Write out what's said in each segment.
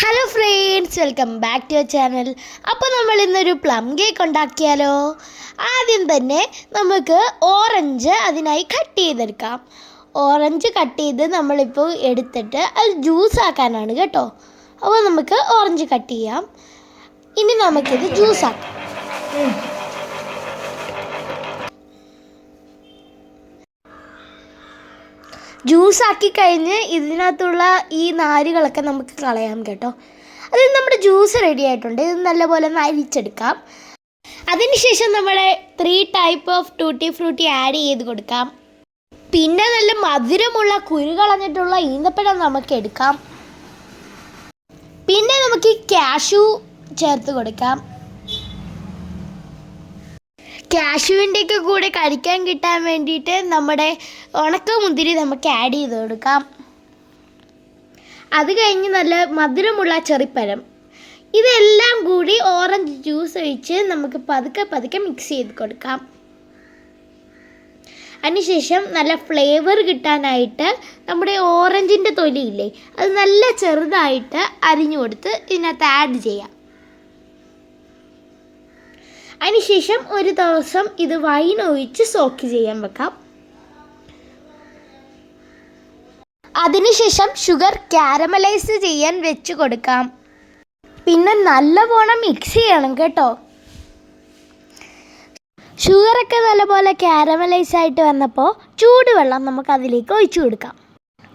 Hello friends welcome back to your channel അപ്പോൾ നമ്മൾ ഇന്നൊരു പ്ലം കേക്ക് ഉണ്ടാക്കിയാലോ? ആദ്യം തന്നെ നമുക്ക് ഓറഞ്ച് അതിനായി കട്ട് ചെയ്തെടുക്കാം. ഓറഞ്ച് കട്ട് ചെയ്ത് നമ്മളിപ്പോൾ എടുത്തിട്ട് അത് ജ്യൂസ് ആക്കാനാണ് കേട്ടോ. അപ്പോൾ നമുക്ക് ഓറഞ്ച് കട്ട് ചെയ്യാം. ഇനി നമുക്കിത് ജ്യൂസ് ആക്കാം. ജ്യൂസ് ആക്കി കഴിഞ്ഞ് ഇതിനകത്തുള്ള ഈ നാരുകളൊക്കെ നമുക്ക് കളയാം കേട്ടോ. അതിൽ നമ്മുടെ ജ്യൂസ് റെഡി ആയിട്ടുണ്ട്. ഇത് നല്ലപോലെ ഒന്ന് അരിച്ചെടുക്കാം. അതിനുശേഷം നമ്മുടെ three type of tutti frutti add ചെയ്ത് കൊടുക്കാം. പിന്നെ നല്ല മധുരമുള്ള കുരു കളഞ്ഞിട്ടുള്ള ഈന്തപ്പഴം നമുക്ക് എടുക്കാം. പിന്നെ നമുക്ക് ക്യാഷു ചേർത്ത് കൊടുക്കാം. കാശുവിന്റെയൊക്കെ കൂടെ കഴിക്കാൻ കിട്ടാൻ വേണ്ടിയിട്ട് നമ്മുടെ ഉണക്ക മുന്തിരി നമുക്ക് ആഡ് ചെയ്ത് കൊടുക്കാം. അത് കഴിഞ്ഞ് നല്ല മധുരമുള്ള ചെറിപ്പഴം. ഇതെല്ലാം കൂടി ഓറഞ്ച് ജ്യൂസ് ഒഴിച്ച് നമുക്ക് പതുക്കെ പതുക്കെ മിക്സ് ചെയ്ത് കൊടുക്കാം. അതിനുശേഷം നല്ല ഫ്ലേവർ കിട്ടാനായിട്ട് നമ്മുടെ ഓറഞ്ചിന്റെ തൊലിയില്ലേ അത് നല്ല ചെറുതായിട്ട് അരിഞ്ഞു കൊടുത്ത് ഇതിനകത്ത് ആഡ് ചെയ്യാം. അതിനുശേഷം ഒരു ദിവസം ഇത് വൈൻ ഒഴിച്ച് സോക്ക് ചെയ്യാൻ വെക്കാം. അതിനുശേഷം ഷുഗർ കാരമലൈസ് ചെയ്യാൻ വെച്ച് കൊടുക്കാം. പിന്നെ നല്ലപോലെ മിക്സ് ചെയ്യണം കേട്ടോ. ഷുഗറൊക്കെ നല്ലപോലെ കാരമലൈസ് ആയിട്ട് വന്നപ്പോൾ ചൂടുവെള്ളം നമുക്ക് അതിലേക്ക് ഒഴിച്ചു കൊടുക്കാം.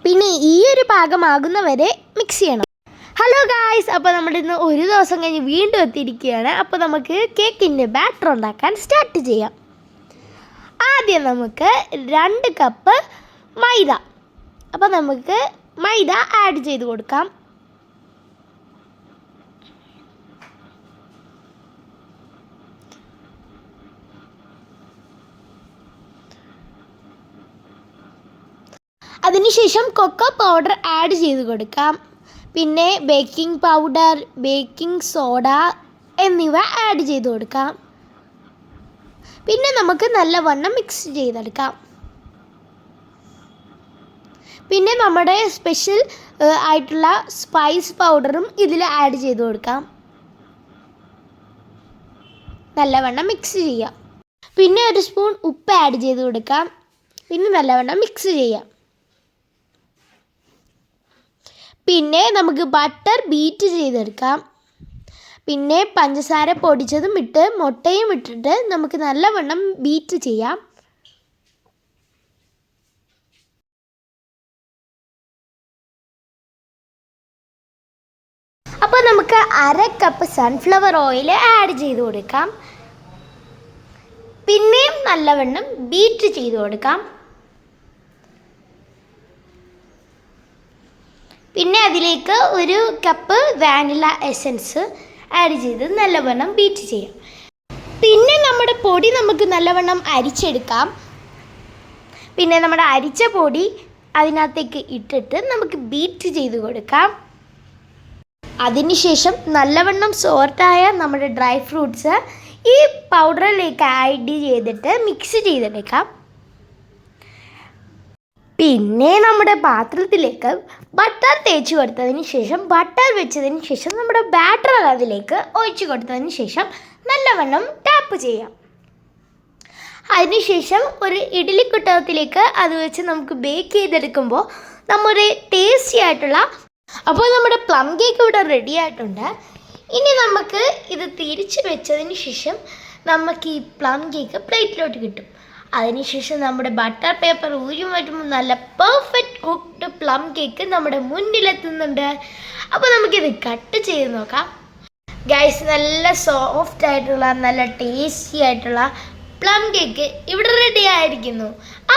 പിന്നെ ഈ ഒരു പാകമാകുന്നവരെ മിക്സ് ചെയ്യണം. ഹലോ ഗായ്സ് അപ്പോൾ നമ്മൾ ഇന്ന് ഒരു ദിവസം കഴിഞ്ഞ് വീണ്ടും എത്തിയിരിക്കുകയാണ്. അപ്പോൾ നമുക്ക് കേക്കിന്റെ ബാറ്റർ ഉണ്ടാക്കാൻ സ്റ്റാർട്ട് ചെയ്യാം. ആദ്യം നമുക്ക് രണ്ട് കപ്പ് മൈദ. അപ്പോൾ നമുക്ക് മൈദ ആഡ് ചെയ്ത് കൊടുക്കാം. അതിനുശേഷം കൊക്കോ പൗഡർ ആഡ് ചെയ്ത് കൊടുക്കാം. പിന്നെ ബേക്കിംഗ് പൗഡർ ബേക്കിംഗ് സോഡ എന്നിവ ആഡ് ചെയ്ത് കൊടുക്കാം. പിന്നെ നമുക്ക് നല്ലവണ്ണം മിക്സ് ചെയ്തെടുക്കാം. പിന്നെ നമ്മുടെ സ്പെഷ്യൽ ആയിട്ടുള്ള സ്പൈസ് പൗഡറും ഇതിൽ ആഡ് ചെയ്ത് കൊടുക്കാം. നല്ലവണ്ണം മിക്സ് ചെയ്യാം. പിന്നെ ഒരു സ്പൂൺ ഉപ്പ് ആഡ് ചെയ്ത് കൊടുക്കാം. പിന്നെ നല്ലവണ്ണം മിക്സ് ചെയ്യാം. പിന്നെ നമുക്ക് ബട്ടർ ബീറ്റ് ചെയ്തെടുക്കാം. പിന്നെ പഞ്ചസാര പൊടിച്ചതും ഇട്ട് മുട്ടയും ഇട്ടിട്ട് നമുക്ക് നല്ലവണ്ണം ബീറ്റ് ചെയ്യാം. അപ്പോൾ നമുക്ക് അര കപ്പ് സൺഫ്ലവർ ഓയിൽ ആഡ് ചെയ്ത് കൊടുക്കാം. പിന്നെയും നല്ലവണ്ണം ബീറ്റ് ചെയ്ത് കൊടുക്കാം. പിന്നെ അതിലേക്ക് ഒരു കപ്പ് വാനില എസൻസ് ആഡ് ചെയ്ത് നല്ലവണ്ണം ബീറ്റ് ചെയ്യാം. പിന്നെ നമ്മുടെ പൊടി നമുക്ക് നല്ലവണ്ണം അരിച്ചെടുക്കാം. പിന്നെ നമ്മുടെ അരിച്ച പൊടി അതിനകത്തേക്ക് ഇട്ടിട്ട് നമുക്ക് ബീറ്റ് ചെയ്ത് കൊടുക്കാം. അതിനുശേഷം നല്ലവണ്ണം സോർട്ടായ നമ്മുടെ ഡ്രൈ ഫ്രൂട്ട്സ് ഈ പൗഡറിലേക്ക് ആഡ് ചെയ്തിട്ട് മിക്സ് ചെയ്തെടുക്കാം. പിന്നെ നമ്മുടെ പാത്രത്തിലേക്ക് ബട്ടർ തേച്ച് കൊടുത്തതിന് ശേഷം ബട്ടർ വെച്ചതിന് ശേഷം നമ്മുടെ ബാറ്റർ അതിലേക്ക് ഒഴിച്ചു കൊടുത്തതിന് ശേഷം നല്ലവണ്ണം ടാപ്പ് ചെയ്യാം. അതിനുശേഷം ഒരു ഇഡ്ഡലിക്കുട്ടകത്തിലേക്ക് അത് വെച്ച് നമുക്ക് ബേക്ക് ചെയ്തെടുക്കുമ്പോൾ നമ്മുടെ ടേസ്റ്റി ആയിട്ടുള്ള അപ്പോൾ നമ്മുടെ പ്ലം കേക്ക് ഇവിടെ റെഡി ആയിട്ടുണ്ട്. ഇനി നമുക്ക് ഇത് തിരിച്ച് വെച്ചതിന് ശേഷം നമുക്ക് ഈ പ്ലം കേക്ക് പ്ലേറ്റിലോട്ട് കിട്ടും. അതിനുശേഷം നമ്മുടെ ബട്ടർ പേപ്പർ ഊരി മാറ്റുമ്പോൾ നല്ല പെർഫെക്റ്റ് കുക്ക്ഡ് പ്ലം കേക്ക് നമ്മുടെ മുന്നിലെത്തുന്നുണ്ട്. അപ്പോൾ നമുക്കിത് കട്ട് ചെയ്ത് നോക്കാം. ഗൈസ് നല്ല സോഫ്റ്റ് ആയിട്ടുള്ള നല്ല ടേസ്റ്റി ആയിട്ടുള്ള പ്ലം കേക്ക് ഇവിടെ റെഡി ആയിരിക്കുന്നു.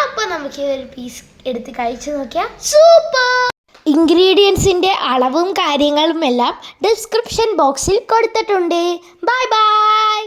അപ്പോൾ നമുക്ക് ഇതൊരു പീസ് എടുത്ത് കഴിച്ചു നോക്കിയാൽ സൂപ്പർ ഇൻഗ്രീഡിയൻസിന്റെ അളവും കാര്യങ്ങളും എല്ലാം ഡിസ്ക്രിപ്ഷൻ ബോക്സിൽ കൊടുത്തിട്ടുണ്ട്. Bye bye